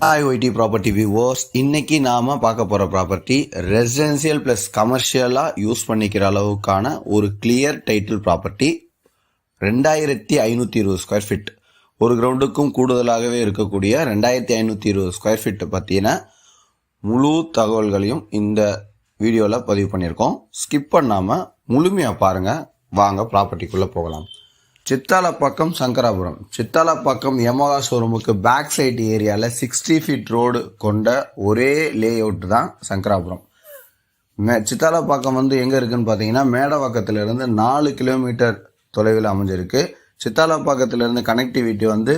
Hi YT property viewers இன்னைக்கு நாம பார்க்க போற ப்ராப்பர்ட்டி ரெசிடென்சியல் பிளஸ் கமர்ஷியலா யூஸ் பண்ணிக்கிற அளவுக்கான ஒரு கிளியர் டைட்டில் ப்ராப்பர்ட்டி ரெண்டாயிரத்தி ஐநூத்தி இருபது ஸ்கொயர் ஃபீட் ஒரு கிரவுண்டுக்கும் கூடுதலாகவே இருக்கக்கூடிய ரெண்டாயிரத்தி ஐநூத்தி இருபது ஸ்கொயர் ஃபீட் பத்தின முழு தகவல்களையும் இந்த வீடியோவில் பதிவு பண்ணியிருக்கோம். ஸ்கிப் பண்ணாம முழுமையா பாருங்க. வாங்க ப்ராப்பர்ட்டிக்குள்ள போகலாம். சித்தாலப்பாக்கம் சங்கராபுரம். சித்தாலப்பாக்கம் யமகா ஷோரூமுக்கு பேக் சைடு ஏரியாவில் சிக்ஸ்டி ஃபீட் ரோடு கொண்ட ஒரே லே அவுட் தான் சங்கராபுரம். மே சித்தாலப்பாக்கம் வந்து எங்கே இருக்குன்னு பார்த்தீங்கன்னா மேடவாக்கத்திலிருந்து நாலு கிலோமீட்டர் தொலைவில் அமைஞ்சிருக்கு. சித்தாலப்பாக்கத்துல இருந்து கனெக்டிவிட்டி வந்து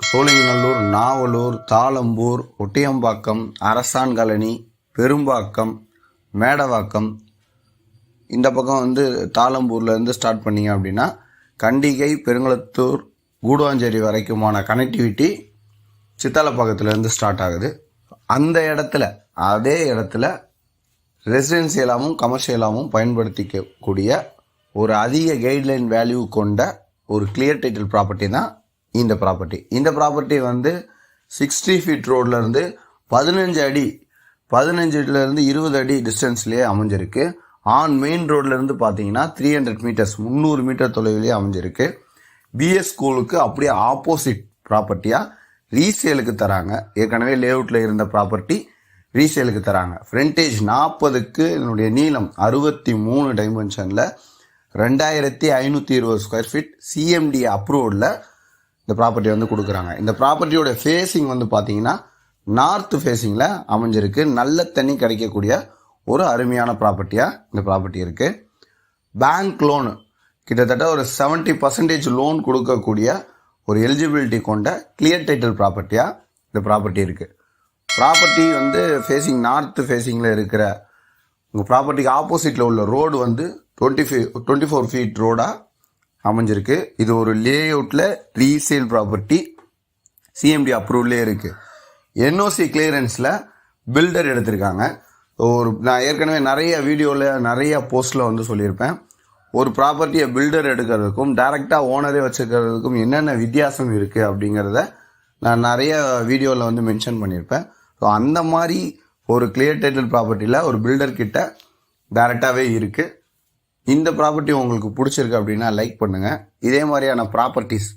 சோழிங்கநல்லூர் நாவலூர் தாளம்பூர் ஒட்டியம்பாக்கம் அரசான் காலனி பெரும்பாக்கம் மேடவாக்கம். இந்த பக்கம் வந்து தாளம்பூர்லேருந்து ஸ்டார்ட் பண்ணீங்க அப்படின்னா கண்டிகை பெருங்குளத்தூர் கூடுவாஞ்சேரி வரைக்குமான கனெக்டிவிட்டி சித்தாலப்பாக்கத்துலேருந்து ஸ்டார்ட் ஆகுது. அந்த இடத்துல அதே இடத்துல ரெசிடென்சியலாகவும் கமர்ஷியலாகவும் பயன்படுத்திக்கக்கூடிய ஒரு அதிக கைட்லைன் வேல்யூ கொண்ட ஒரு கிளியர் டைட்டில் ப்ராப்பர்ட்டி தான் இந்த ப்ராப்பர்ட்டி இந்த ப்ராப்பர்ட்டி வந்து சிக்ஸ்டி ஃபீட் ரோட்லேருந்து பதினஞ்சு அடி பதினஞ்சுலேருந்து இருபது அடி டிஸ்டன்ஸ்லேயே அமைஞ்சிருக்கு. ஆன் மெயின் ரோட்லேருந்து பார்த்தீங்கன்னா த்ரீ ஹண்ட்ரட் மீட்டர்ஸ் முந்நூறு மீட்டர் தொலைவிலேயே அமைஞ்சிருக்கு. பிஎஸ் ஸ்கூலுக்கு அப்படியே ஆப்போசிட் ப்ராப்பர்ட்டியாக ரீசேலுக்கு தராங்க. ஏற்கனவே லேஅவுட்டில் இருந்த ப்ராப்பர்ட்டி ரீசேலுக்கு தராங்க. ஃப்ரண்டேஜ் நாற்பதுக்கு என்னுடைய நீளம் அறுபத்தி மூணு டைமென்ஷனில் ரெண்டாயிரத்தி ஐநூற்றி இருபது ஸ்கொயர் ஃபீட் சிஎம்டி அப்ரூவ்டில் இந்த ப்ராப்பர்ட்டி வந்து கொடுக்குறாங்க. இந்த ப்ராப்பர்ட்டியோட ஃபேஸிங் வந்து பார்த்தீங்கன்னா நார்த் ஃபேஸிங்கில் அமைஞ்சிருக்கு. நல்ல தண்ணி கிடைக்கக்கூடிய ஒரு அருமையான ப்ராப்பர்ட்டியாக இந்த ப்ராப்பர்ட்டி இருக்குது பேங்க் லோனு கிட்டத்தட்ட ஒரு செவன்ட்டி பர்சன்டேஜ் லோன் கொடுக்கக்கூடிய ஒரு எலிஜிபிலிட்டி கொண்ட கிளியர் டைட்டில் ப்ராப்பர்ட்டியாக இந்த ப்ராப்பர்ட்டி இருக்குது ப்ராப்பர்ட்டி வந்து ஃபேஸிங் நார்த் ஃபேஸிங்கில் இருக்கிற உங்கள் ப்ராப்பர்ட்டிக்கு ஆப்போசிட்டில் உள்ள ரோடு வந்து twenty fee twenty four feet ரோடாக அமைஞ்சிருக்கு. இது ஒரு லே அவுட்டில் ரீசேல் ப்ராப்பர்ட்டி சிஎம்டி அப்ரூவ்லேயே இருக்குது என்ஓசி கிளியரன்ஸில் பில்டர் எடுத்திருக்காங்க. ஒரு நான் ஏற்கனவே நிறைய வீடியோவில் நிறைய போஸ்ட்டில் வந்து சொல்லியிருப்பேன். ஒரு ப்ராப்பர்ட்டியை பில்டர் எடுக்கிறதுக்கும் டைரெக்டாக ஓனரே வச்சுக்கிறதுக்கும் என்னென்ன வித்தியாசம் இருக்குது அப்படிங்கிறத நான் நிறைய வீடியோவில் வந்து மென்ஷன் பண்ணியிருப்பேன். ஸோ அந்த மாதிரி ஒரு கிளியர் டைட்டில் ப்ராப்பர்ட்டியில் ஒரு பில்டர் கிட்ட டேரெக்டாகவே இருக்குது இந்த ப்ராப்பர்ட்டி உங்களுக்கு பிடிச்சிருக்கு அப்படின்னா லைக் பண்ணுங்கள் இதே மாதிரியான ப்ராப்பர்ட்டிஸ்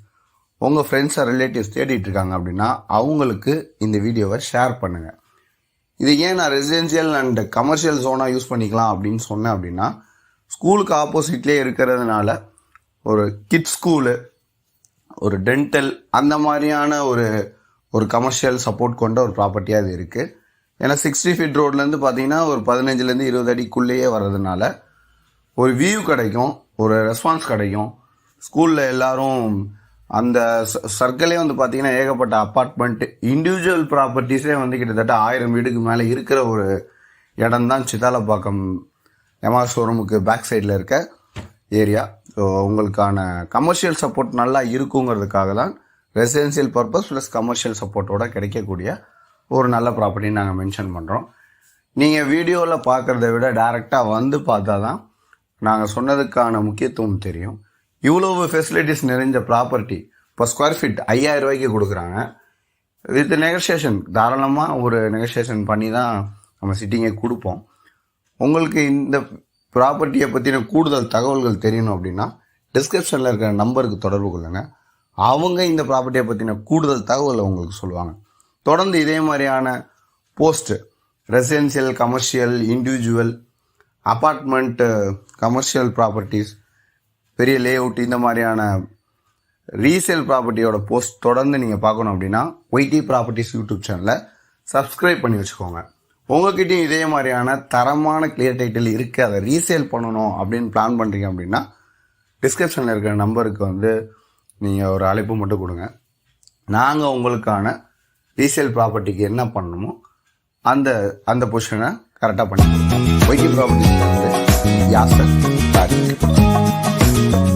உங்கள் ஃப்ரெண்ட்ஸை ரிலேட்டிவ்ஸ் தேடிட்டு இருக்காங்க அப்படின்னா அவங்களுக்கு இந்த வீடியோவை ஷேர் பண்ணுங்கள் இது ஏன் நான் ரெசிடென்சியல் அண்ட் கமர்ஷியல் ஜோனாக யூஸ் பண்ணிக்கலாம் அப்படின்னு சொன்னேன் அப்படின்னா ஸ்கூலுக்கு ஆப்போசிட்லேயே இருக்கிறதுனால ஒரு கிட் ஸ்கூலு ஒரு டென்டல் அந்த மாதிரியான ஒரு ஒரு கமர்ஷியல் சப்போர்ட் கொண்ட ஒரு ப்ராப்பர்ட்டியாக அது இருக்குது ஏன்னா சிக்ஸ்டி ஃபீட் ரோட்லேருந்து பார்த்தீங்கன்னா ஒரு பதினஞ்சுலேருந்து இருபது அடிக்குள்ளேயே வர்றதுனால ஒரு வியூ கிடைக்கும் ஒரு ரெஸ்பான்ஸ் கிடைக்கும். ஸ்கூலில் எல்லோரும் அந்த சர்க்கிளே வந்து பார்த்தீங்கன்னா ஏகப்பட்ட அப்பார்ட்மெண்ட் இண்டிவிஜுவல் ப்ராப்பர்ட்டிஸே வந்து கிட்டத்தட்ட ஆயிரம் வீடுக்கு மேலே இருக்கிற ஒரு இடம் தான் சித்தாலப்பாக்கம் எமா ஷோரூமுக்கு பேக் சைடில் இருக்க ஏரியா ஸோ உங்களுக்கான கமர்ஷியல் சப்போர்ட் நல்லா இருக்குங்கிறதுக்காக தான் ரெசிடென்சியல் பர்பஸ் ப்ளஸ் கமர்ஷியல் சப்போர்ட்டோட கிடைக்கக்கூடிய ஒரு நல்ல ப்ராப்பர்ட்டின்னு நாங்கள் மென்ஷன் பண்ணுறோம் நீங்கள் வீடியோவில் பார்க்குறத விட டேரெக்டாக வந்து பார்த்தா தான் நாங்கள் சொன்னதுக்கான முக்கியத்துவம் தெரியும். இவ்வளவு ஃபெசிலிட்டிஸ் நிறைஞ்ச ப்ராப்பர்ட்டி இப்போ ஸ்கொயர் ஃபீட் ஐயாயிரம் ரூபாய்க்கு கொடுக்குறாங்க. வித் நெகோசியேஷன் தாராளமாக ஒரு நெகோசியேஷன் பண்ணி தான் நம்ம சிட்டிங்கே கொடுப்போம். உங்களுக்கு இந்த ப்ராப்பர்ட்டியை பற்றின கூடுதல் தகவல்கள் தெரியணும் அப்படின்னா டிஸ்கிரிப்ஷனில் இருக்கிற நம்பருக்கு தொடர்பு கொள்ளுங்க. அவங்க இந்த ப்ராப்பர்ட்டியை பற்றின கூடுதல் தகவலை உங்களுக்கு சொல்லுவாங்க. தொடர்ந்து இதே மாதிரியான post residential commercial individual apartment commercial properties பெரிய லே அவுட் இந்த மாதிரியான ரீசேல் ப்ராப்பர்ட்டியோட போஸ்ட் தொடர்ந்து நீங்கள் பார்க்கணும் அப்படின்னா ஒய்டி ப்ராப்பர்ட்டிஸ் யூடியூப் சேனலை சப்ஸ்கிரைப் பண்ணி வச்சுக்கோங்க. உங்ககிட்டயும் இதே மாதிரியான தரமான கிளியர் டைட்டில் இருக்குது அதை ரீசேல் பண்ணணும் அப்படின்னு பிளான் பண்ணுறீங்க அப்படின்னா டிஸ்கிரிப்ஷனில் இருக்கிற நம்பருக்கு வந்து நீங்கள் ஒரு அழைப்பு மட்டும் கொடுங்க. நாங்கள் உங்களுக்கான ரீசேல் ப்ராப்பர்ட்டிக்கு என்ன பண்ணணுமோ அந்த அந்த பொசிஷனை கரெக்டாக பண்ணி கொடுக்கணும் ஒய்டி ப்ராப்பர்ட்டிஸ் வந்து யாசர் Thank you.